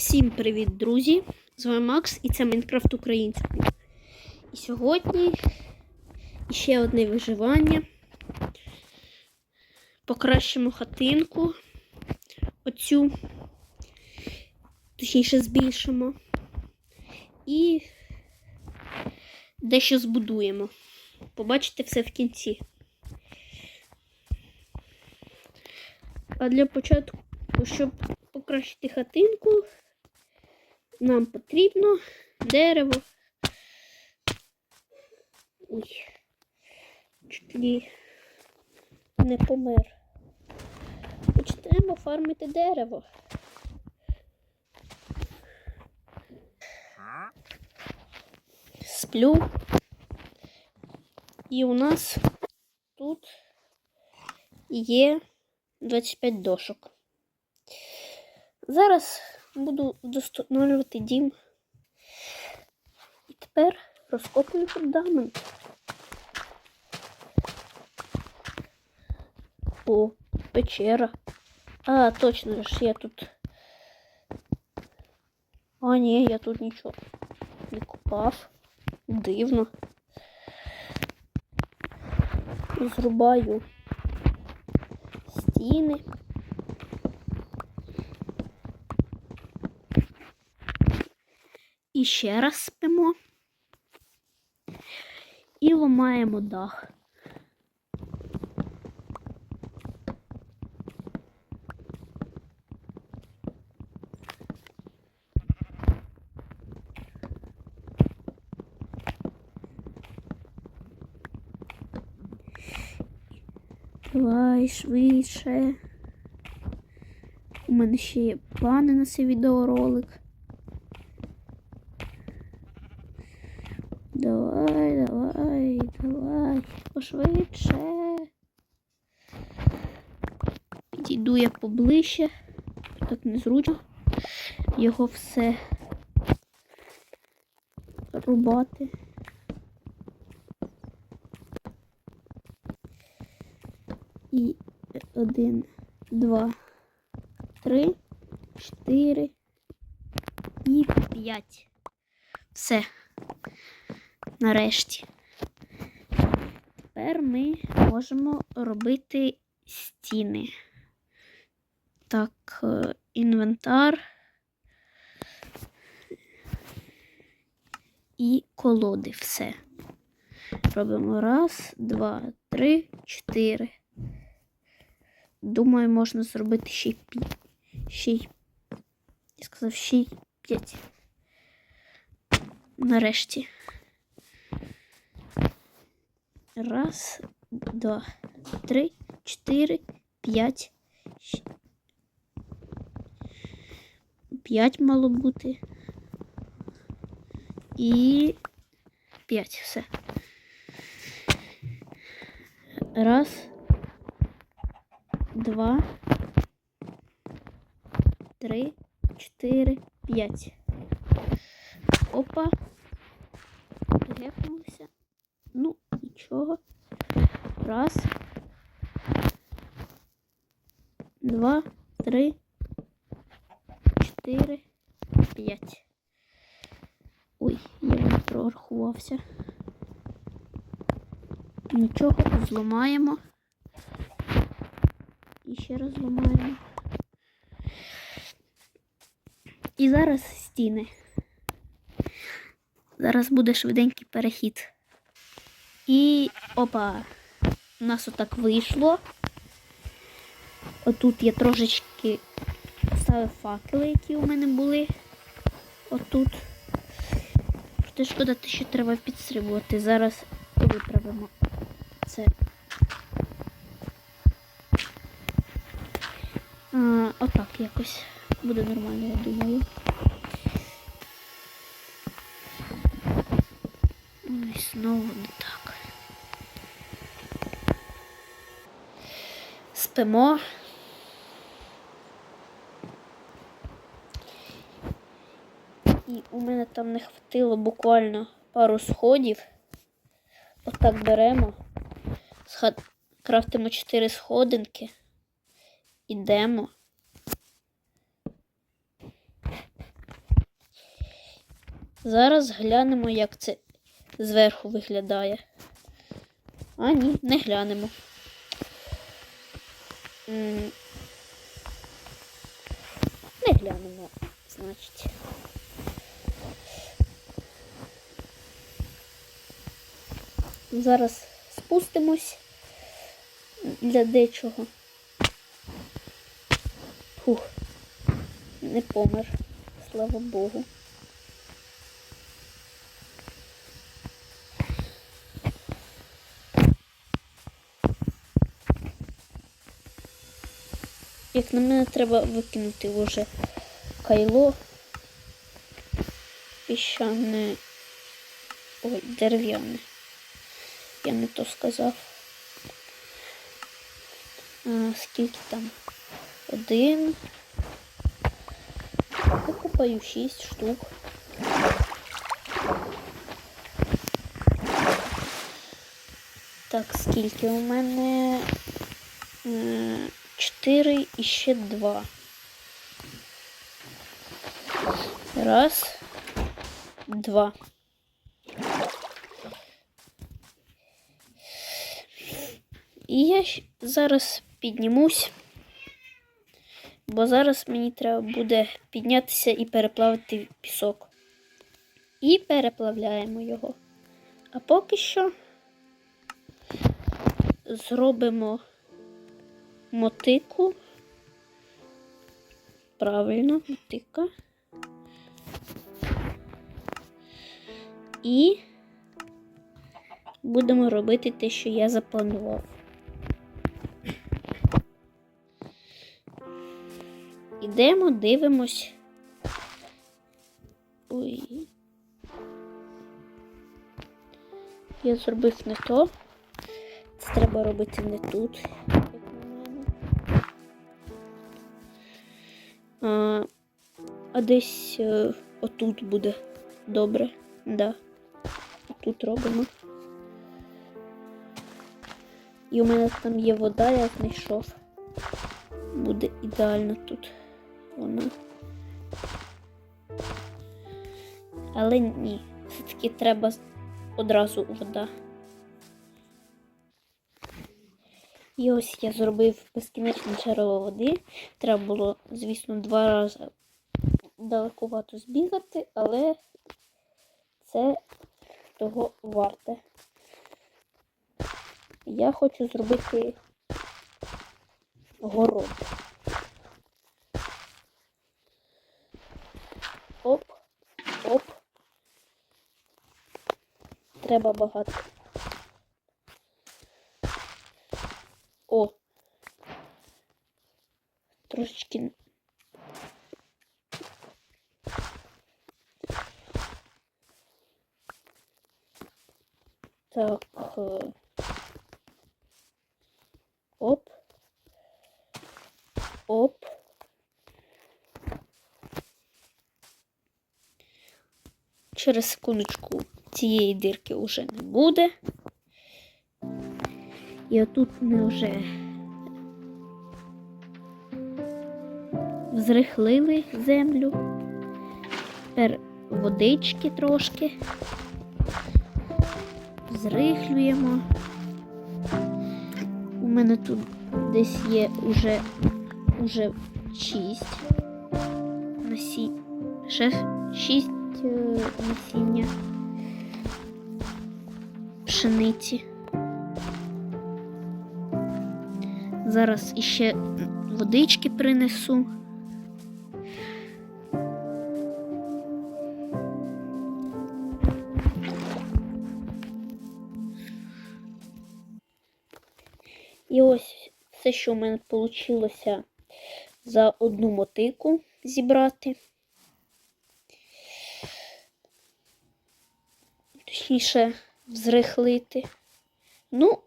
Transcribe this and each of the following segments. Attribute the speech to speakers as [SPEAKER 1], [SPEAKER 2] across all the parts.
[SPEAKER 1] Всім привіт, друзі! З вами Макс і це Майнкрафт українською. І сьогодні ще одне виживання. Покращимо хатинку. Оцю, точніше, збільшимо. І дещо збудуємо. Побачите все в кінці. А для початку, щоб покращити хатинку, нам потрібно дерево. Ой, чуть ли не помер. Почнемо фармити дерево. Сплю. І у нас тут є 25 дошок. Зараз буду вдосконалювати дім. І тепер розкопую фундамент. О, печера. А, точно ж, я тут. А, ні, я тут нічого не копав. Дивно. Зрубаю стіни. І ще раз спимо. І ламаємо дах. Давай швидше. У мене ще є плани на цей відеоролик. Давай, давай, пошвидше. Підійду я поближче. Так незручно. Його все рубати. І один, два, три, чотири і п'ять. Все. Нарешті. Тепер ми можемо робити стіни. Так, е, інвентар і колоди. Все. Робимо раз, два, три, чотири. Думаю, можна зробити ще й пі... ще й... Я сказав, ще й п'ять. Нарешті. Раз, два, три, чотири, п'ять. П'ять мало бути. І п'ять. Все. Раз, два, три, чотири, п'ять. Опа. Гепнулися. Ну, нічого. Раз. Два, три, чотири, п'ять. Ой, я не прорахувався. Нічого, зламаємо. І ще раз зламаємо. І зараз стіни. Зараз буде швиденький перехід. І опа, у нас отак вийшло. Отут я трошечки ставив факели, які у мене були. Отут. Проте шкода, те, що треба підстрибувати. Зараз виправимо це. А, отак якось. Буде нормально, я думаю. Ой, знову не так. Спимо. І у мене там не хватило буквально пару сходів. Отак беремо. Крафтимо 4 сходинки. Ідемо. Зараз глянемо, як це зверху виглядає. А, ні, не глянемо. Не глянемо, значить. Зараз спустимось для дечого. Фух, не помер, слава Богу. Як на мене, треба викинути вже кайло піщане. Ой, дерев'яне. Я не то сказав. А, скільки там? Один. Викупаю шість штук. Так, скільки у мене? Е, Чотири і ще два. Раз, два. І я зараз піднімусь, бо зараз мені треба буде піднятися і переплавити пісок. І переплавляємо його. А поки що зробимо мотику. Правильно, мотика. І будемо робити те, що я запланував. Ідемо, дивимось. Ой. Я зробив не то. Це треба робити не тут, десь е, отут буде добре. Да. Тут робимо. І у мене там є вода, я знайшов. Буде ідеально тут вона. Але ні, все-таки треба одразу вода. І ось я зробив безкінечне джерело води. Треба було, звісно, два рази далекувато збігати, але це того варте. Я хочу зробити город. Оп, оп. Треба багато. О. Трошечки. Так. Оп. Оп. Через секундочку цієї дирки вже не буде. І отут ми вже зрихлили землю. Тепер водички трошки. Зрихлюємо. У мене тут десь є уже, уже 6 насі... ще 6 насіння пшениці. Зараз іще водички принесу. І ось все, що в мене вийшло за одну мотику зібрати. Точніше, взрихлити. Ну,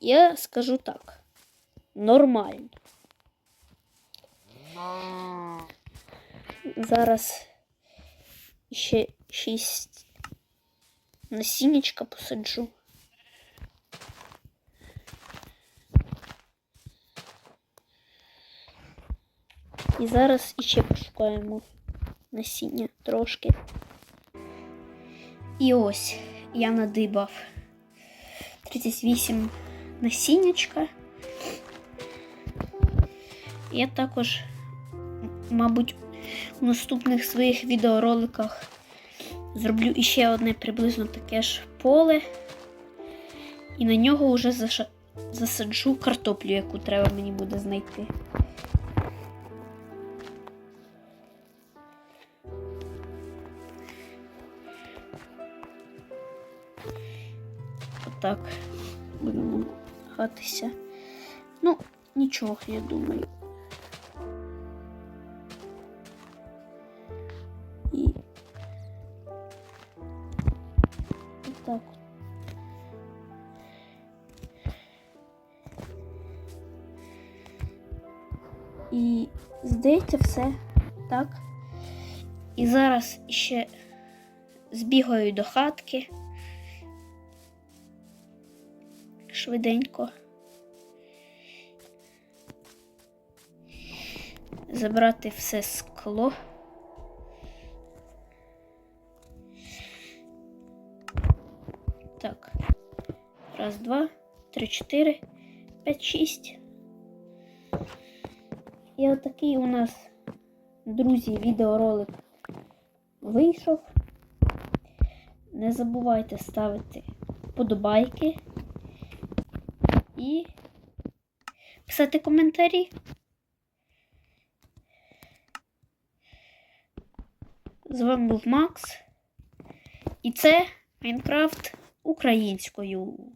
[SPEAKER 1] я скажу так. Нормально. Зараз ще шість насіннячка посаджу. І зараз іще пошукаємо насіння трошки. І ось я надибав 38 насіннячка. Я також, мабуть, у наступних своїх відеороликах зроблю іще одне приблизно таке ж поле. І на нього вже засаджу картоплю, яку треба мені буде знайти. Отак будемо гатися. Ну, нічого, я думаю. І отак. от. І здається, все так. І зараз ще збігаю до хатки. Швиденько. Забрати все скло. Так. Раз, два, три, чотири, п'ять, шість. І отакий у нас, друзі, відеоролик вийшов. Не забувайте ставити вподобайки і писати коментарі. З вами був Макс. І це Майнкрафт українською.